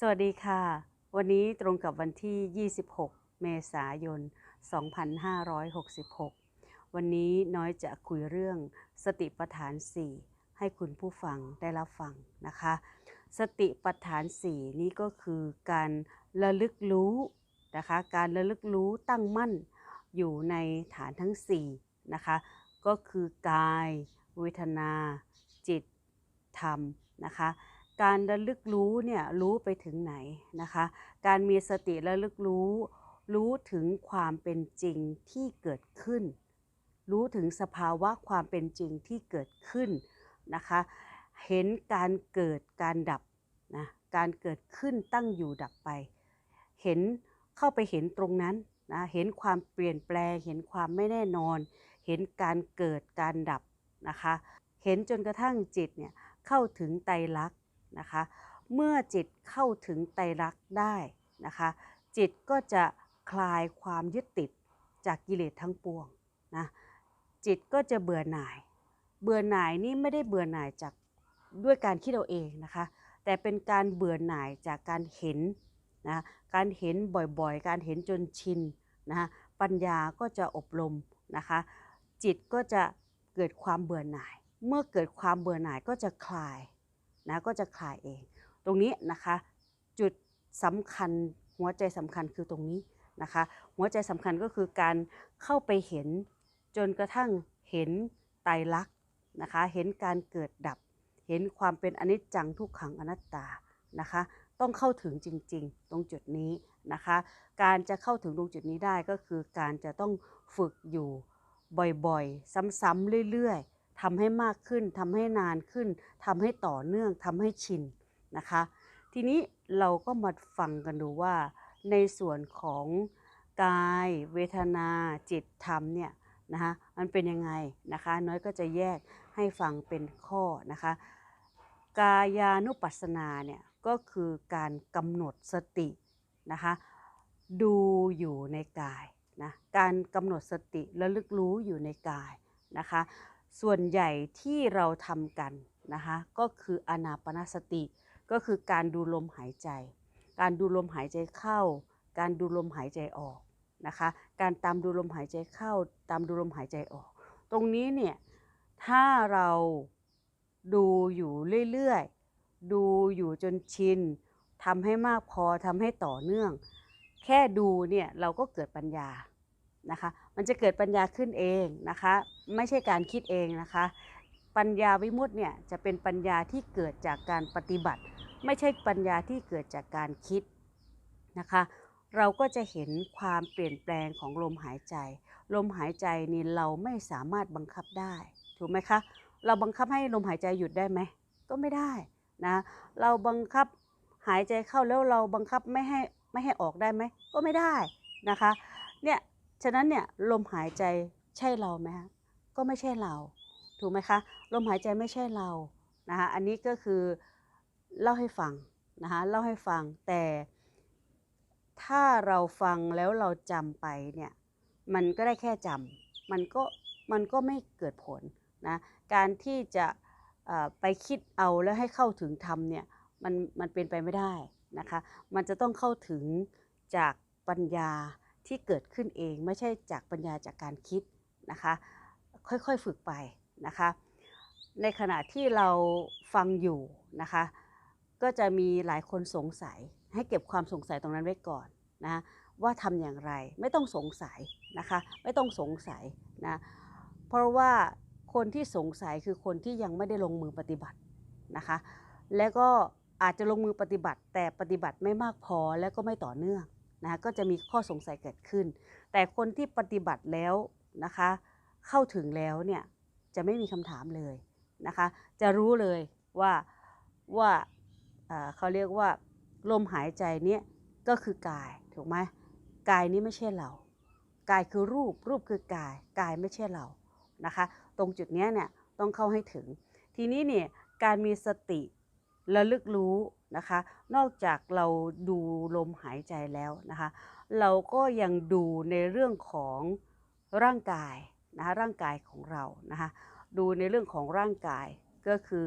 สวัสดีค่ะ วันนี้ตรงกับวันที่ 26 เมษายน 2566 วันนี้น้อยจะคุยเรื่องสติปัฏฐาน 4 ให้คุณผู้ฟังได้รับฟังนะคะ สติปัฏฐาน 4 นี้ก็คือการระลึกรู้นะคะ การระลึกรู้ตั้งมั่นอยู่ในฐานทั้ง 4 นะคะ ก็คือกาย เวทนา จิต ธรรมนะคะ การระลึกรู้เนี่ยรู้ไปถึงไหนนะคะ การมีสติระลึกรู้ รู้ถึงความเป็นจริงที่เกิดขึ้น รู้ถึงสภาวะความเป็นจริงที่เกิดขึ้นนะคะ เห็นการเกิดการดับนะการเกิดขึ้นตั้งอยู่ดับไป เห็นเข้าไปเห็นตรงนั้นนะเห็นความเปลี่ยนแปลง เห็นความไม่แน่นอน เห็นการเกิดการดับนะคะ เห็นจนกระทั่งจิตเนี่ยเข้าถึงไตรลักษณ นะคะ เมื่อจิตเข้าถึงไตรลักษณ์ได้นะคะ จิตก็จะคลายความยึดติดจากกิเลสทั้งปวงนะจิตก็จะเบื่อหน่าย เบื่อหน่ายนี่ไม่ได้เบื่อหน่ายจากด้วยการคิดเอาเองนะคะ แต่เป็นการเบื่อหน่ายจากการเห็นนะการเห็นบ่อยๆ การเห็นจนชินนะคะปัญญาก็จะอบรมนะคะ จิตก็จะเกิดความเบื่อหน่าย เมื่อเกิดความเบื่อหน่ายก็จะคลาย นะก็จะคลายเอง ตรงนี้นะคะ จุดสำคัญหัวใจสำคัญคือตรงนี้นะคะ หัวใจสำคัญก็คือการเข้าไปเห็นจนกระทั่งเห็นไตรลักษณ์นะคะ เห็นการเกิดดับ เห็นความเป็นอนิจจังทุกขังอนัตตานะคะ ต้องเข้าถึงจริง ๆ ตรงจุดนี้นะคะ การจะเข้าถึงตรงจุดนี้ได้ก็คือการจะต้องฝึกอยู่บ่อยๆ ซ้ำๆเรื่อยๆ ทำให้มากขึ้นทำให้นานขึ้นทำให้ต่อเนื่องทำให้ชินนะคะ ทีนี้เราก็มาฟังกันดูว่า ในส่วนของกายเวทนาจิตธรรมเนี่ยนะคะมันเป็นยังไงนะคะ น้อยก็จะแยกให้ฟังเป็นข้อนะคะ กายานุปัสสนาเนี่ยก็คือการกำหนดสตินะคะดูอยู่ในกายนะการกำหนดสติและลึกรู้อยู่ในกายนะคะ ส่วนใหญ่ที่เราทำกันนะคะก็คืออนาปนาสติ ก็คือการดูลมหายใจ การดูลมหายใจเข้า การดูลมหายใจออกนะคะการตามดูลมหายใจเข้า ตามดูลมหายใจออก ตรงนี้เนี่ยถ้าเราดูอยู่เรื่อยๆ ดูอยู่จนชินทำให้มากพอทำให้ต่อเนื่อง แค่ดูเนี่ยเราก็เกิดปัญญานะคะ มันจะเกิดปัญญาขึ้นเองนะคะ ไม่ใช่การคิดเองนะคะ ปัญญาวิมุตติเนี่ยจะเป็นปัญญาที่เกิดจากการปฏิบัติ ไม่ใช่ปัญญาที่เกิดจากการคิดนะคะ เราก็จะเห็นความเปลี่ยนแปลงของลมหายใจ ลมหายใจนี่เราไม่สามารถบังคับได้ถูกไหมคะเราบังคับให้ลมหายใจหยุดได้ไหมก็ไม่ได้นะเราบังคับหายใจเข้าแล้วเราบังคับไม่ให้ไม่ให้ออกได้ไหมก็ไม่ได้นะคะเนี่ยฉะนั้นเนี่ยลมหายใจใช่เราไหมคะ ก็ไม่ใช่เรา ถูกไหมคะลมหายใจไม่ใช่เรานะคะอันนี้ก็คือเล่าให้ฟังนะคะเล่าให้ฟังแต่ถ้าเราฟังแล้วเราจำไปเนี่ยมันก็ได้แค่จำมันก็มันก็ไม่เกิดผลนะการที่จะไปคิดเอาแล้วให้เข้าถึงธรรมเนี่ยมันมันเป็นไปไม่ได้นะคะมันจะต้องเข้าถึงจากปัญญาที่เกิดขึ้นเอง ไม่ใช่จากปัญญาจากการคิดนะคะ ค่อยๆฝึกไปนะคะ ในขณะที่เราฟังอยู่นะคะ ก็จะมีหลายคนสงสัย ให้เก็บความสงสัยตรงนั้นไว้ก่อนนะว่าทำอย่างไรไม่ต้องสงสัยนะคะ ไม่ต้องสงสัยนะเพราะว่าคนที่สงสัยคือคนที่ยังไม่ได้ลงมือปฏิบัตินะคะ แล้วก็อาจจะลงมือปฏิบัติ แต่ปฏิบัติไม่มากพอแล้วก็ไม่ต่อเนื่องนะก็จะมีข้อสงสัยเกิดขึ้น แต่คนที่ปฏิบัติแล้วนะคะ เข้าถึงแล้วเนี่ยจะไม่มีคำถามเลยนะคะ จะรู้เลยว่าว่าเขาเรียกว่าลมหายใจเนี้ยก็คือกายถูกไหมกายนี้ไม่ใช่เรา กายคือรูปรูปคือกาย กายไม่ใช่เรานะคะ ตรงจุดนี้เนี่ยต้องเข้าให้ถึง ทีนี้เนี่ยการมีสติระลึกรู้นะคะ นอกจากเราดูลมหายใจแล้วนะคะ เราก็ยังดูในเรื่องของร่างกาย นะคะร่างกายของเรานะคะดูในเรื่องของร่างกายก็คือ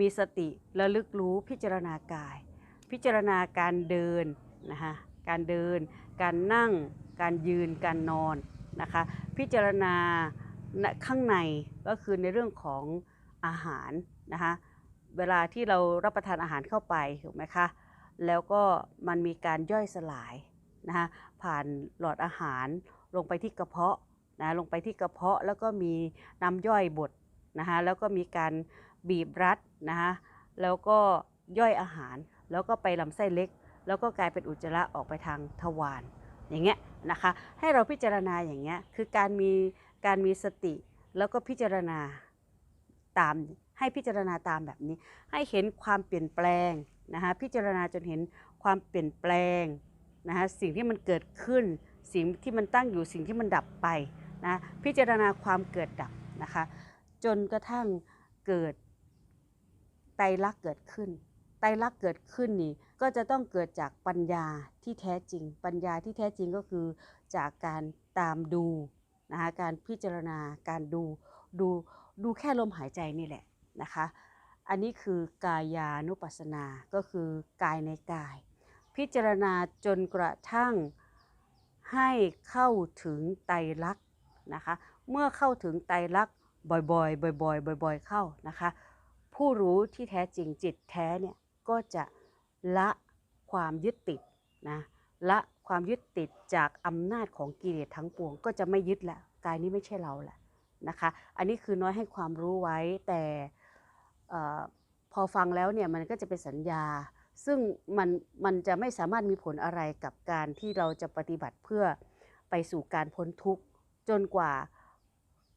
มีสติระลึกรู้พิจารณากาย พิจารณาการเดินนะคะการเดิน การนั่ง การยืน การนอนนะคะพิจารณาข้างในก็คือในเรื่องของอาหารนะคะเวลาที่เรารับประทานอาหารเข้าไปถูกไหมคะแล้วก็มันมีการย่อยสลายนะคะผ่านหลอดอาหารลงไปที่กระเพาะ นะลงไปที่กระเพาะแล้วก็มีน้ำย่อยบดนะคะแล้วก็มีการบีบรัดนะคะแล้วก็ย่อยอาหาร แล้วก็ไปลำไส้เล็ก แล้วก็กลายเป็นอุจจาระออกไปทางทวารอย่างเงี้ยนะคะให้เราพิจารณาอย่างเงี้ยคือการมีการมีสติแล้วก็พิจารณาตามให้พิจารณาตามแบบนี้ ให้เห็นความเปลี่ยนแปลงนะคะพิจารณาจนเห็นความเปลี่ยนแปลงนะคะสิ่งที่มันเกิดขึ้นสิ่งที่มันตั้งอยู่สิ่งที่มันดับไป นะพิจารณาความเกิดดับนะคะจนกระทั่งเกิดไตรลักษณ์เกิดขึ้น ไตรลักษณ์เกิดขึ้นนี่ก็จะต้องเกิดจากปัญญาที่แท้จริง ปัญญาที่แท้จริงก็คือจากการตามดูนะคะการพิจารณาการดูดูดูแค่ลมหายใจนี่แหละนะคะอันนี้คือกายานุปัสสนาก็คือกายในกาย พิจารณาจนกระทั่งให้เข้าถึงไตรลักษณ์ นะคะ เมื่อเข้าถึงไตรลักษณ์บ่อยๆ บ่อยๆ บ่อย ๆ เข้านะคะ ผู้รู้ที่แท้จริงจิตแท้เนี่ยก็จะละความยึดติดนะละความยึดติดจากอำนาจของกิเลสทั้งปวง ก็จะไม่ยึดละกายนี้ไม่ใช่เราแหละนะคะ อันนี้คือน้อยให้ความรู้ไว้แต่พอฟังแล้วเนี่ยมันก็จะเป็นสัญญา ซึ่งมันมันจะไม่สามารถมีผลอะไรกับการที่เราจะปฏิบัติเพื่อไปสู่การพ้นทุกข์ จนกว่า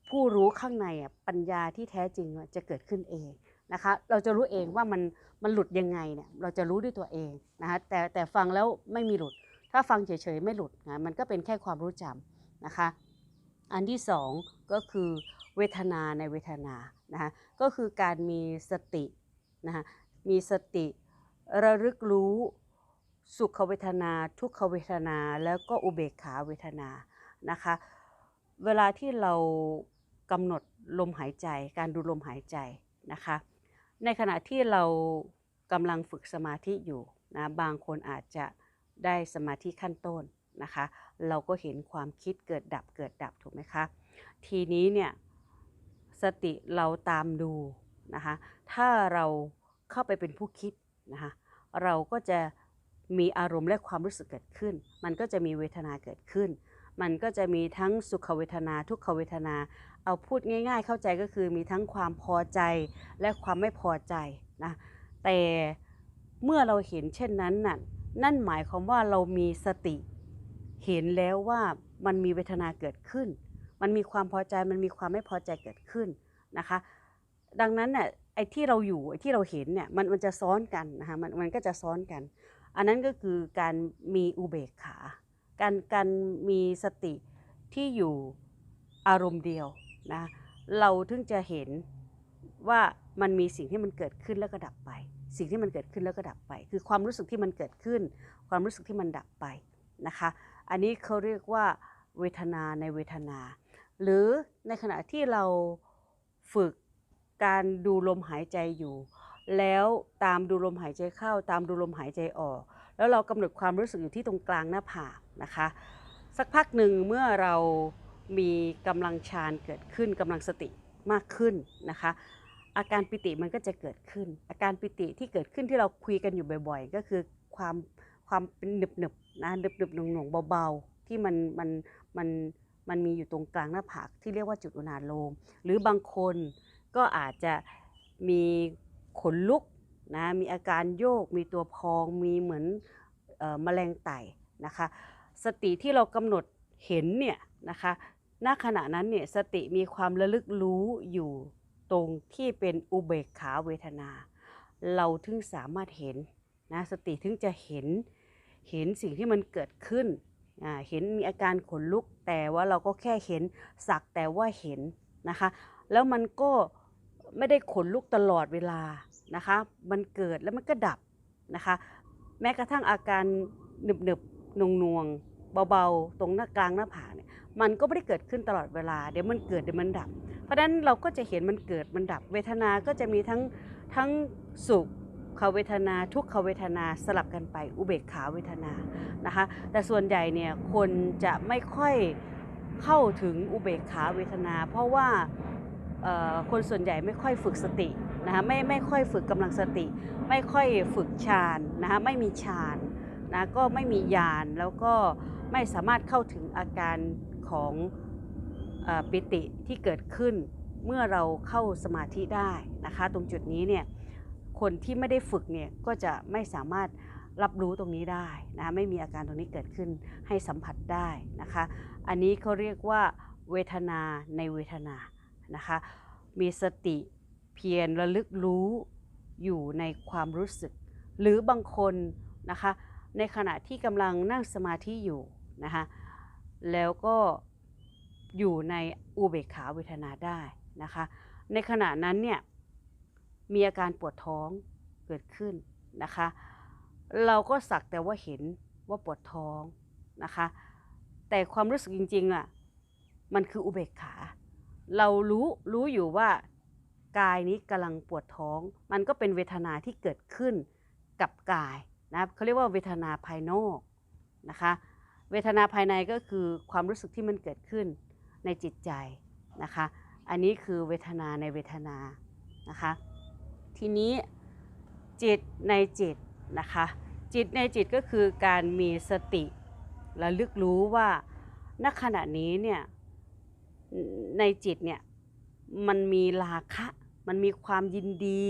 ผู้รู้ข้างในอะปัญญาที่แท้จริงจะเกิดขึ้นเองนะคะ เราจะรู้เองว่ามันมันหลุดยังไงเนี่ยเราจะรู้ด้วยตัวเองนะคะแต่แต่ฟังแล้วไม่มีหลุด ถ้าฟังเฉยๆไม่หลุดนะมันก็เป็นแค่ความรู้จำนะคะ อันที่สองก็คือเวทนาในเวทนานะคะก็คือการมีสตินะคะมีสติระลึกรู้สุขเวทนา ทุกขเวทนา แล้วก็อุเบกขาเวทนานะคะ เวลาที่เรากำหนดลมหายใจ การดูลมหายใจนะคะ ในขณะที่เรากำลังฝึกสมาธิอยู่นะบางคนอาจจะได้สมาธิขั้นต้นนะคะ เราก็เห็นความคิดเกิดดับเกิดดับถูกไหมคะ ทีนี้เนี่ยสติเราตามดูนะคะ ถ้าเราเข้าไปเป็นผู้คิดนะคะ เราก็จะมีอารมณ์และความรู้สึกเกิดขึ้น มันก็จะมีเวทนาเกิดขึ้น มันก็จะมีทั้งสุขเวทนาทุกขเวทนา เอาพูดง่าย ๆ เข้าใจก็คือมีทั้งความพอใจและความไม่พอใจนะแต่เมื่อเราเห็นเช่นนั้นน่ะนั่นหมายความว่าเรามีสติ เห็นแล้วว่ามันมีเวทนาเกิดขึ้น มันมีความพอใจมันมีความไม่พอใจเกิดขึ้นนะคะ ดังนั้นน่ะไอ้ที่เราอยู่ไอ้ที่เราเห็นเนี่ยมันมันจะซ้อนกันนะคะมันมันก็จะซ้อนกัน อันนั้นก็คือการมีอุเบกขา การการมีสติที่อยู่อารมณ์เดียวนะเราถึงจะเห็นว่ามันมีสิ่งที่มันเกิดขึ้นแล้วก็ดับไป สิ่งที่มันเกิดขึ้นแล้วก็ดับไป คือความรู้สึกที่มันเกิดขึ้น ความรู้สึกที่มันดับไปนะคะ อันนี้เขาเรียกว่าเวทนาในเวทนา หรือในขณะที่เราฝึกการดูลมหายใจอยู่ แล้วตามดูลมหายใจเข้า ตามดูลมหายใจออก แล้วเรากำหนดความรู้สึกอยู่ที่ตรงกลางหน้าผาก นะคะ สักพักหนึ่งเมื่อเรามีกำลังฌานเกิดขึ้นกำลังสติมากขึ้นนะคะ อาการปิติมันก็จะเกิดขึ้น อาการปิติที่เกิดขึ้นที่เราคุยกันอยู่บ่อย ๆ ก็คือความความเป็นหนึบหนึบๆนะหนึบหนึบหน่วงหน่วงๆเบาๆ ที่มันมันมันมันมีอยู่ตรงกลางหน้าผากที่เรียกว่าจุดอุณาโลม หรือบางคนก็อาจจะมีขนลุกนะมีอาการโยก มีตัวพองมีเหมือนออแมลงไต่นะคะ สติที่เรากำหนดเห็นเนี่ยนะคะณขณะนั้นเนี่ยสติมีความระลึกรู้อยู่ตรงที่เป็นอุเบกขาเวทนา เราถึงสามารถเห็นนะสติถึงจะเห็นเห็นสิ่งที่มันเกิดขึ้นเห็นมีอาการขนลุกแต่ว่าเราก็แค่เห็นสักแต่ว่าเห็นนะคะแล้วมันก็ไม่ได้ขนลุกตลอดเวลานะคะมันเกิดแล้วมันก็ดับนะคะแม้กระทั่งอาการหนึบหนึบๆ นงนวงเบาๆ ตรงหน้ากลางหน้าผากเนี่ยมันก็ไม่ได้เกิดขึ้นตลอดเวลา เดี๋ยวมันเกิดเดี๋ยวมันดับ เพราะฉะนั้นเราก็จะเห็นมันเกิดมันดับ เวทนาก็จะมีทั้งทั้งสุขขเวทนาทุกขเวทนาสลับกันไปอุเบกขาเวทนานะคะแต่ส่วนใหญ่เนี่ยคนจะไม่ค่อยเข้าถึงอุเบกขาเวทนา เพราะว่าเอ่อคนส่วนใหญ่ไม่ค่อยฝึกสตินะคะไม่ไม่ค่อยฝึกกำลังสติ ไม่ค่อยฝึกฌานนะคะไม่มีฌาน นะก็ไม่มีญาณแล้วก็ไม่สามารถเข้าถึงอาการของอปิติที่เกิดขึ้น เมื่อเราเข้าสมาธิได้นะคะ ตรงจุดนี้เนี่ยคนที่ไม่ได้ฝึกเนี่ยก็จะไม่สามารถรับรู้ตรงนี้ได้นะคะไม่มีอาการตรงนี้เกิดขึ้นให้สัมผัสได้นะคะ อันนี้เขาเรียกว่าเวทนาในเวทนานะคะ มีสติเพียรระลึกรู้อยู่ในความรู้สึก หรือบางคนนะคะ ในขณะที่กำลังนั่งสมาธิอยู่นะคะแล้วก็อยู่ในอุเบกขาเวทนาได้นะคะในขณะนั้นเนี่ยมีอาการปวดท้องเกิดขึ้นนะคะเราก็สักแต่ว่าเห็นว่าปวดท้องนะคะแต่ความรู้สึกจริงๆอะมันคืออุเบกขา เรารู้รู้อยู่ว่ากายนี้กำลังปวดท้อง มันก็เป็นเวทนาที่เกิดขึ้นกับกาย นะเขาเรียกว่าเวทนาภายนอกนะคะ เวทนาภายในก็คือความรู้สึกที่มันเกิดขึ้นในจิตใจนะคะ อันนี้คือเวทนาในเวทนานะคะ ทีนี้จิตในจิตนะคะ จิตในจิตก็คือการมีสติระลึกรู้ว่าณขณะนี้เนี่ยในจิตเนี่ยมันมีราคะ มันมีความยินดี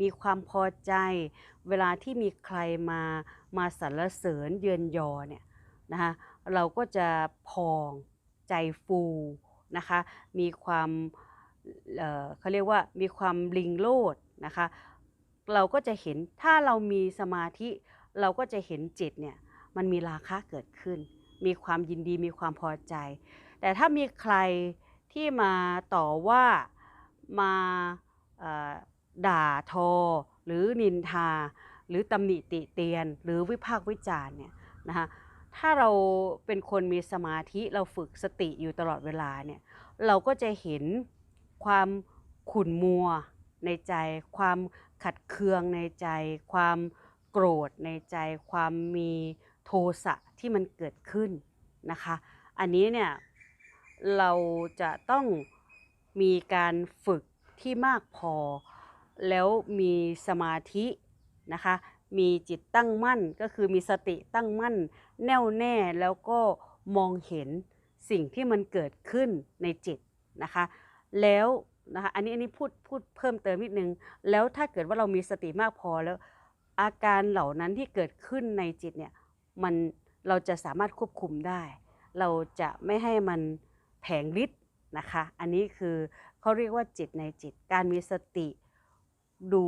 มีความพอใจ เวลาที่มีใครมามาสรรเสริญเยือนยอเนี่ยนะคะเราก็จะพองใจฟูนะคะมีความเเขาเรียกว่ามีความลิงโลดนะคะเราก็จะเห็นถ้าเรามีสมาธิเราก็จะเห็นจิตเนี่ยมันมีราคะเกิดขึ้น มีความยินดีมีความพอใจ แต่ถ้ามีใครที่มาต่อว่ามา ด่าทอ หรือนินทา หรือตำหนิติเตียน หรือวิพากษ์วิจารณ์เนี่ยนะคะถ้าเราเป็นคนมีสมาธิเราฝึกสติอยู่ตลอดเวลาเนี่ยเราก็จะเห็นความขุ่นมัวในใจ ความขัดเคืองในใจ ความโกรธในใจ ความมีโทสะที่มันเกิดขึ้นนะคะ อันนี้เนี่ยเราจะต้องมีการฝึกที่มากพอ แล้วมีสมาธินะคะ มีจิตตั้งมั่นก็คือมีสติตั้งมั่น แน่วแน่แล้วก็มองเห็นสิ่งที่มันเกิดขึ้นในจิตนะคะ แล้วนะคะอันนี้อันนี้พูดพูดเพิ่มเติมนิดนึง แล้วถ้าเกิดว่าเรามีสติมากพอแล้ว อาการเหล่านั้นที่เกิดขึ้นในจิตเนี่ยมันเราจะสามารถควบคุมได้ เราจะไม่ให้มันแผงฤทธิ์นะคะ อันนี้คือเขาเรียกว่าจิตในจิตการมีสติ ดู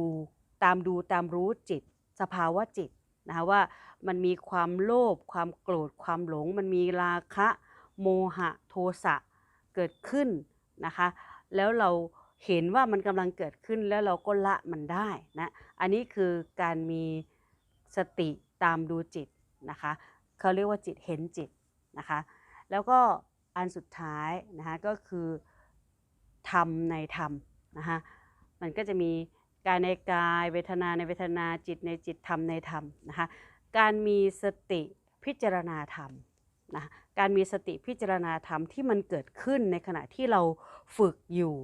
ตามดูตามรู้จิต สภาวะจิตนะคะว่ามันมีความโลภความโกรธความหลง มันมีราคะโมหะโทสะเกิดขึ้นนะคะแล้วเราเห็นว่ามันกำลังเกิดขึ้นแล้วเราก็ละมันได้นะอันนี้คือการมีสติตามดูจิตนะคะเขาเรียกว่าจิตเห็นจิตนะคะแล้วก็อันสุดท้ายนะคะก็คือธรรมในธรรมนะคะมันก็จะมี กายในกายเวทนาในเวทนาจิตในจิตธรรมในธรรมนะคะการมีสติพิจารณาธรรมนะการมีสติพิจารณาธรรมที่มันเกิดขึ้นในขณะที่เราฝึกอยู่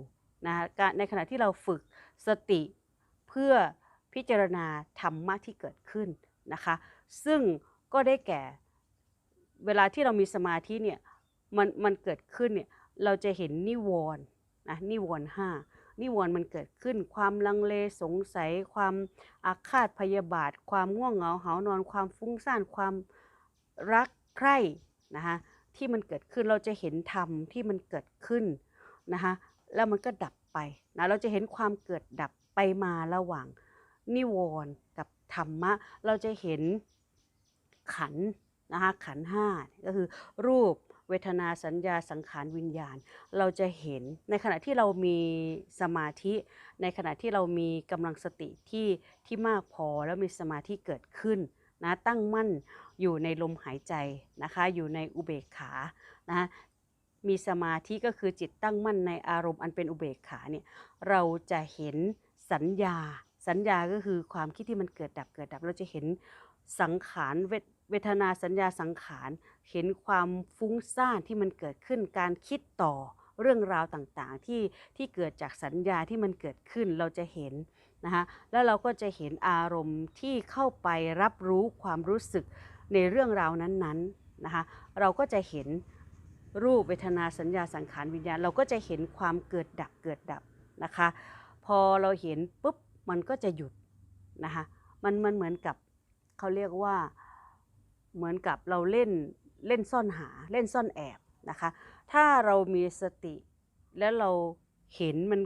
นะคะในขณะที่เราฝึกสติเพื่อพิจารณาธรรมะที่เกิดขึ้นนะคะ ซึ่งก็ได้แก่เวลาที่เรามีสมาธิเนี่ยมันมันเกิดขึ้นเนี่ยเราจะเห็นนิวรณ์นะนิวรณ์ห้า นิวรณ์มันเกิดขึ้น ความลังเลสงสัย ความอาฆาตพยาบาท ความง่วงเหงาหานอน ความฟุ้งซ่านความรักใคร่นะคะที่มันเกิดขึ้นเราจะเห็นธรรมที่มันเกิดขึ้นนะคะแล้วมันก็ดับไปนะเราจะเห็นความเกิดดับไปมาระหว่างนิวรณ์กับธรรมะ เราจะเห็นขันนะคะขันห้าก็คือรูป เวทนาสัญญาสังขารวิญญาณ เราจะเห็นในขณะที่เรามีสมาธิ ในขณะที่เรามีกำลังสติที่ที่มากพอแล้วมีสมาธิเกิดขึ้นนะตั้งมั่นอยู่ในลมหายใจนะคะ อยู่ในอุเบกขานะมีสมาธิก็คือจิตตั้งมั่นในอารมณ์อันเป็นอุเบกขาเนี่ยเราจะเห็นสัญญา สัญญาก็คือความคิดที่มันเกิดดับเกิดดับ เราจะเห็นสังขารเวท เวทนาสัญญาสังขาร เห็นความฟุ้งซ่านที่มันเกิดขึ้นการคิดต่อเรื่องราวต่างๆ ที่ที่เกิดจากสัญญาที่มันเกิดขึ้นเราจะเห็นนะคะแล้วเราก็จะเห็นอารมณ์ที่เข้าไปรับรู้ความรู้สึกในเรื่องราวนั้นๆนะคะเราก็จะเห็นรูปเวทนาสัญญาสังขารวิญญาณ เราก็จะเห็นความเกิดดับเกิดดับนะคะ พอเราเห็นปุ๊บมันก็จะหยุดนะคะมันมันเหมือนกับเขาเรียกว่า เหมือนกับเราเล่นเล่นซ่อนหาเล่นซ่อนแอบนะคะ ถ้าเรามีสติแล้วเราเห็นมัน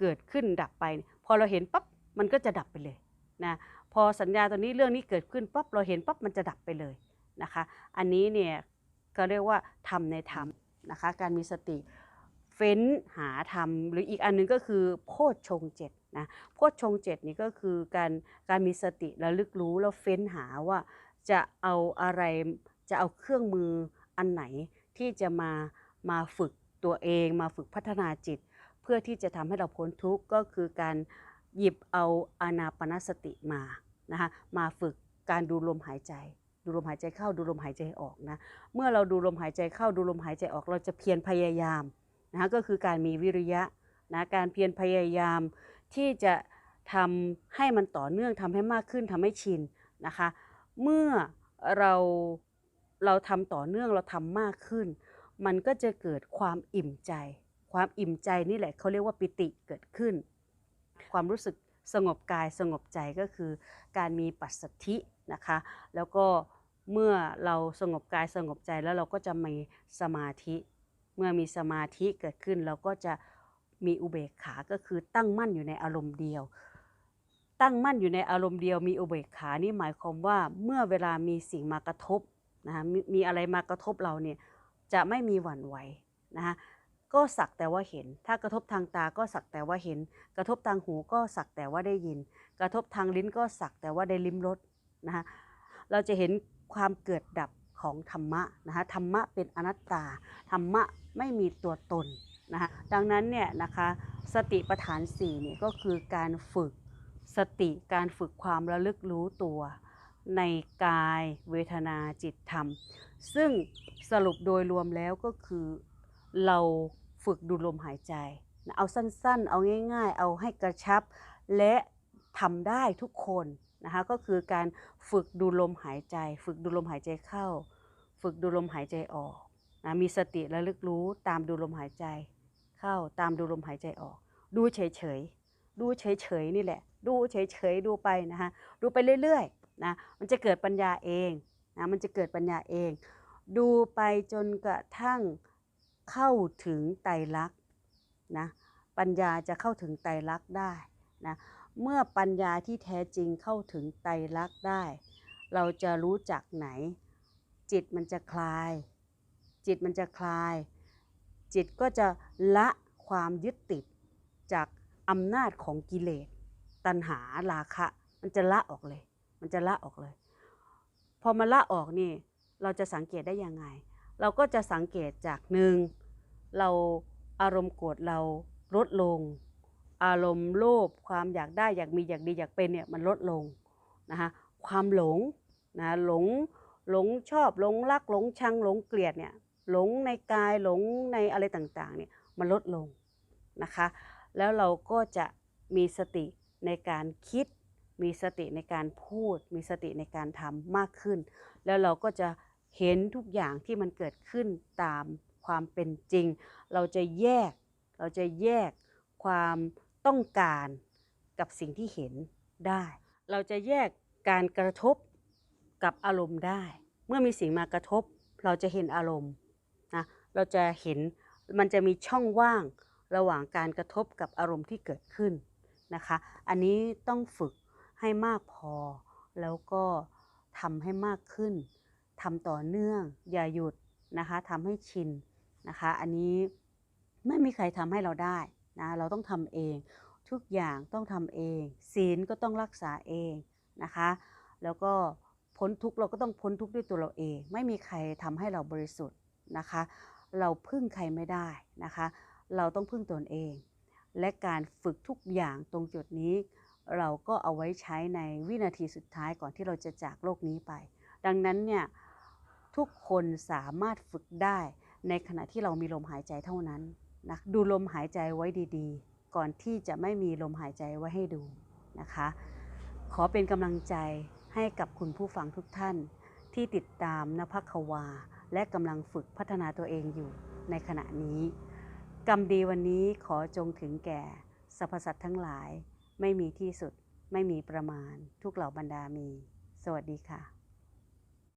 เกิดขึ้นดับไป พอเราเห็นปั๊บมันก็จะดับไปเลยนะพอสัญญาตัวนี้เรื่องนี้เกิดขึ้นปั๊บเราเห็นปั๊บมันจะดับไปเลยนะคะ อันนี้เนี่ยก็เรียกว่าทำในธรรมนะคะการมีสติเฟ้นหาธรรมหรืออีกอันหนึงก็คือโพชฌงเจ็ดนะโพชฌงเจ็ดนี่ก็คือการการมีสติระลึกรู้แล้วเฟ้นหาว่า จะเอาอะไรจะเอาเครื่องมืออันไหนที่จะมามาฝึกตัวเองมาฝึกพัฒนาจิต เพื่อที่จะทำให้เราพ้นทุกข์ก็คือการหยิบเอาอานาปนสติมานะคะมาฝึกการดูลมหายใจ ดูลมหายใจเข้าดูลมหายใจออกนะเมื่อเราดูลมหายใจเข้าดูลมหายใจออก เราจะเพียรพยายามนะคะก็คือการมีวิริยะนะการเพียรพยายามที่จะทำให้มันต่อเนื่องทำให้มากขึ้นทำให้ชินนะคะ เมื่อเราเราทำต่อเนื่องเราทำมากขึ้น มันก็จะเกิดความอิ่มใจ ความอิ่มใจนี่แหละเขาเรียกว่าปิติเกิดขึ้น ความรู้สึกสงบกายสงบใจก็คือ การมีปัสสธินะคะ แล้วก็เมื่อเราสงบกายสงบใจแล้วเราก็จะมีสมาธิ เมื่อมีสมาธิเกิดขึ้นเราก็จะมีอุเบกขา ก็คือตั้งมั่นอยู่ในอารมณ์เดียว ตั้งมั่นอยู่ในอารมณ์เดียวมีอุเบกขานี่หมายความว่าเมื่อเวลามีสิ่งมากระทบนะคะมมีอะไรมากระทบเราเนี่ยจะไม่มีหวั่นไหวนะคะก็สักแต่ว่าเห็น ถ้ากระทบทางตาก็สักแต่ว่าเห็น กระทบทางหูก็สักแต่ว่าได้ยิน กระทบทางลิ้นก็สักแต่ว่าได้ลิ้มรสนะคะเราจะเห็นความเกิดดับของธรรมะนะคะธรรมะเป็นอนัตตา ธรรมะไม่มีตัวตนนะคะดังนั้นเนี่ยนะคะสติปัฏฐาน4เนี่ยก็คือการฝึก สติการฝึกความระลึกรู้ตัวในกายเวทนาจิตธรรม ซึ่งสรุปโดยรวมแล้วก็คือเราฝึกดูลมหายใจ เอาสั้นๆ เอาง่าย ๆ เอาให้กระชับ และทำได้ทุกคนนะคะก็คือการฝึกดูลมหายใจ ฝึกดูลมหายใจเข้า ฝึกดูลมหายใจออกนะมีสติระลึกรู้ตามดูลมหายใจ เข้าตามดูลมหายใจออก ดูเฉยๆ ดูเฉยๆนี่แหละ ดูเฉยๆดูไปนะคะดูไปเรื่อยๆนะมันจะเกิดปัญญาเองนะมันจะเกิดปัญญาเอง ดูไปจนกระทั่งเข้าถึงไตรลักษณ์นะปัญญาจะเข้าถึงไตรลักษณ์ได้นะเมื่อปัญญาที่แท้จริงเข้าถึงไตรลักษณ์ได้ เราจะรู้จักไหน จิตมันจะคลาย จิตมันจะคลาย จิตก็จะละความยึดติดจาก อำนาจของกิเลส ตัณหาราคะ มันจะละออกเลย มันจะละออกเลย พอมาละออกนี่ เราจะสังเกตได้ยังไง เราก็จะสังเกตจากหนึ่งเราอารมณ์โกรธเราลดลง อารมณ์โลภความอยากได้อยากมีอยากดีอยากเป็นเนี่ยมันลดลงนะคะความหลงนะหลงหลงชอบหลงรักหลงชังหลงเกลียดเนี่ยหลงในกายหลงในอะไรต่างๆเนี่ยมันลดลงนะคะ แล้วเราก็จะมีสติในการคิด มีสติในการพูด มีสติในการทำมากขึ้น แล้วเราก็จะเห็นทุกอย่างที่มันเกิดขึ้นตามความเป็นจริง เราจะแยก เราจะแยกความต้องการกับสิ่งที่เห็นได้ เราจะแยกการกระทบกับอารมณ์ได้ เมื่อมีสิ่งมากระทบ เราจะเห็นอารมณ์นะ เราจะเห็นมันจะมีช่องว่าง ระหว่างการกระทบกับอารมณ์ที่เกิดขึ้นนะคะ อันนี้ต้องฝึกให้มากพอ แล้วก็ทำให้มากขึ้นทำต่อเนื่อง อย่าหยุดนะคะทำให้ชินนะคะ อันนี้ไม่มีใครทำให้เราได้นะเราต้องทำเอง ทุกอย่างต้องทำเอง ศีลก็ต้องรักษาเองนะคะ แล้วก็พ้นทุกเราก็ต้องพ้นทุกด้วยตัวเราเอง ไม่มีใครทำให้เราบริสุทธิ์นะคะ เราพึ่งใครไม่ได้นะคะ เราต้องพึ่งตนเอง และการฝึกทุกอย่างตรงจุดนี้ เราก็เอาไว้ใช้ในวินาทีสุดท้ายก่อนที่เราจะจากโลกนี้ไป ดังนั้นเนี่ยทุกคนสามารถฝึกได้ในขณะที่เรามีลมหายใจเท่านั้นนะดูลมหายใจไว้ดีๆ ก่อนที่จะไม่มีลมหายใจไว้ให้ดูนะคะ ขอเป็นกำลังใจให้กับคุณผู้ฟังทุกท่าน ที่ติดตามนภัควา และกำลังฝึกพัฒนาตัวเองอยู่ในขณะนี้ กรรมดีวันนี้ขอจงถึงแก่สรรพสัตว์ทั้งหลาย ไม่มีที่สุด ไม่มีประมาณ ทุกเหล่าบรรดามี สวัสดีค่ะ